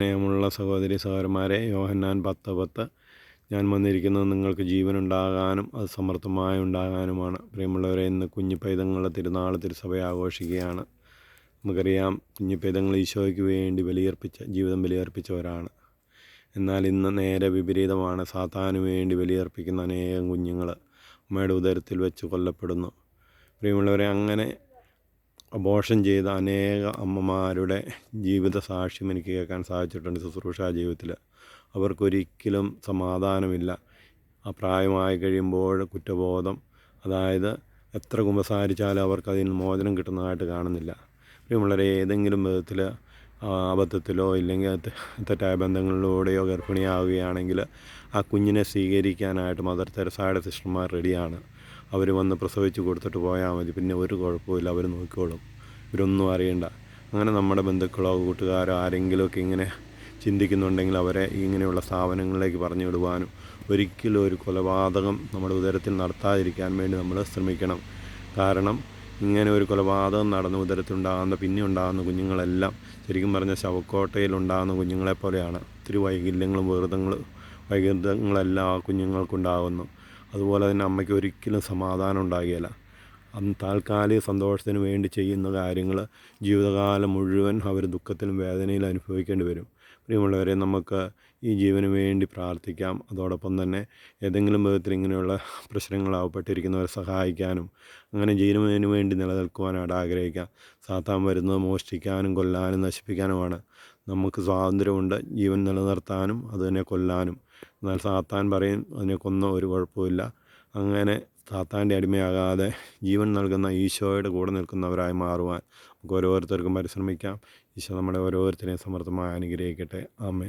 സ്നേഹമുള്ള സഹോദരി സഹോദരന്മാരെ യോഹന്നാൻ പത്ത് പത്ത്. ഞാൻ വന്നിരിക്കുന്നത് നിങ്ങൾക്ക് ജീവനുണ്ടാകാനും അത് സമർത്ഥമായി ഉണ്ടാകാനുമാണ്. പ്രിയമുള്ളവരെ ഇന്ന് കുഞ്ഞു പൈതങ്ങളുടെ തിരുനാൾ തിരുസഭ ആഘോഷിക്കുകയാണ്. നമുക്കറിയാം കുഞ്ഞു പൈതങ്ങൾ ഈശോയ്ക്ക് വേണ്ടി ബലിയർപ്പിച്ച ജീവിതം ബലിയർപ്പിച്ചവരാണ്. എന്നാൽ ഇന്ന് നേരെ വിപരീതമാണ്. സാത്താനു വേണ്ടി ബലിയർപ്പിക്കുന്ന അനേകം കുഞ്ഞുങ്ങൾ അമ്മയുടെ ഉദരത്തിൽ വെച്ച് കൊല്ലപ്പെടുന്നു. പ്രിയമുള്ളവരെ അങ്ങനെ അബോഷൻ ചെയ്ത അനേക അമ്മമാരുടെ ജീവിത സാക്ഷ്യം എനിക്ക് കേൾക്കാൻ സാധിച്ചിട്ടുണ്ട് ശുശ്രൂഷ ജീവിതത്തിൽ അവർക്കൊരിക്കലും സമാധാനമില്ല. ആ പ്രായമായി കഴിയുമ്പോൾ കുറ്റബോധം അതായത് എത്ര കുമ്പസാരിച്ചാലും അവർക്ക് അതിൽ മോചനം കിട്ടുന്നതായിട്ട് കാണുന്നില്ല. പ്രിയമുള്ളവരെ ഏതെങ്കിലും വിധത്തിൽ അബദ്ധത്തിലോ ഇല്ലെങ്കിൽ തെറ്റായ ബന്ധങ്ങളിലൂടെയോ ഗർഭിണിയാവുകയാണെങ്കിൽ ആ കുഞ്ഞിനെ സ്വീകരിക്കാനായിട്ട് മദർ തെരസായുടെ സിസ്റ്റർമാർ റെഡിയാണ്. അവർ വന്ന് പ്രസവിച്ച് കൊടുത്തിട്ട് പോയാൽ മതി. പിന്നെ ഒരു കുഴപ്പമില്ല അവർ നോക്കിക്കോളും. ഇവരൊന്നും അറിയണ്ട. അങ്ങനെ നമ്മുടെ ബന്ധുക്കളോ കൂട്ടുകാരോ ആരെങ്കിലുമൊക്കെ ഇങ്ങനെ ചിന്തിക്കുന്നുണ്ടെങ്കിൽ അവരെ ഇങ്ങനെയുള്ള സ്ഥാപനങ്ങളിലേക്ക് പറഞ്ഞു വിടുവാനും ഒരിക്കലും ഒരു കൊലപാതകം നമ്മുടെ ഉദരത്തിൽ നടത്താതിരിക്കാൻ വേണ്ടി നമ്മൾ ശ്രമിക്കണം. കാരണം ഇങ്ങനെ ഒരു കൊലപാതകം നടന്ന ഉദരത്തിലുണ്ടാകുന്ന പിന്നെ ഉണ്ടാകുന്ന കുഞ്ഞുങ്ങളെല്ലാം ശരിക്കും പറഞ്ഞ ശവക്കോട്ടയിൽ ഉണ്ടാകുന്ന കുഞ്ഞുങ്ങളെപ്പോലെയാണ്. ഒത്തിരി വൈകല്യങ്ങളും വെറുതങ്ങളും വൈകല്യങ്ങളെല്ലാം ആ കുഞ്ഞുങ്ങൾക്കുണ്ടാകുന്നു. അതുപോലെ തന്നെ അമ്മയ്ക്ക് ഒരിക്കലും സമാധാനം ഉണ്ടാകുകയില്ല. അന്ന് താൽക്കാലിക സന്തോഷത്തിന് വേണ്ടി ചെയ്യുന്ന കാര്യങ്ങൾ ജീവിതകാലം മുഴുവൻ അവർ ദുഃഖത്തിലും വേദനയിലും അനുഭവിക്കേണ്ടി വരും. പ്രിയമുള്ളവരെ നമുക്ക് ഈ ജീവന് വേണ്ടി പ്രാർത്ഥിക്കാം. അതോടൊപ്പം തന്നെ ഏതെങ്കിലും വിധത്തിൽ ഇങ്ങനെയുള്ള പ്രശ്നങ്ങളാവപ്പെട്ടിരിക്കുന്നവരെ സഹായിക്കാനും അങ്ങനെ ജീവനു വേണ്ടി നിലനിൽക്കുവാനായിട്ട് ആഗ്രഹിക്കാം. സാത്താൻ വരുന്നത് മോഷ്ടിക്കാനും കൊല്ലാനും നശിപ്പിക്കാനുമാണ്. നമുക്ക് സ്വാതന്ത്ര്യമുണ്ട്. ജീവൻ നിലനിർത്താനും അതിനെ കൊല്ലാനും. എന്നാൽ സാത്താൻ പറയും അതിനെ കൊന്ന ഒരു കുഴപ്പമില്ല അങ്ങനെ സാത്താന്റെ അടിമയാകാതെ ജീവൻ നൽകുന്ന ഈശോയുടെ കൂടെ നിൽക്കുന്നവരായി മാറുവാൻ നമുക്ക് ഓരോരുത്തർക്കും പരിശ്രമിക്കാം. ഈശോ നമ്മുടെ ഓരോരുത്തരെയും സമർത്ഥമായി അനുഗ്രഹിക്കട്ടെ. ആമേ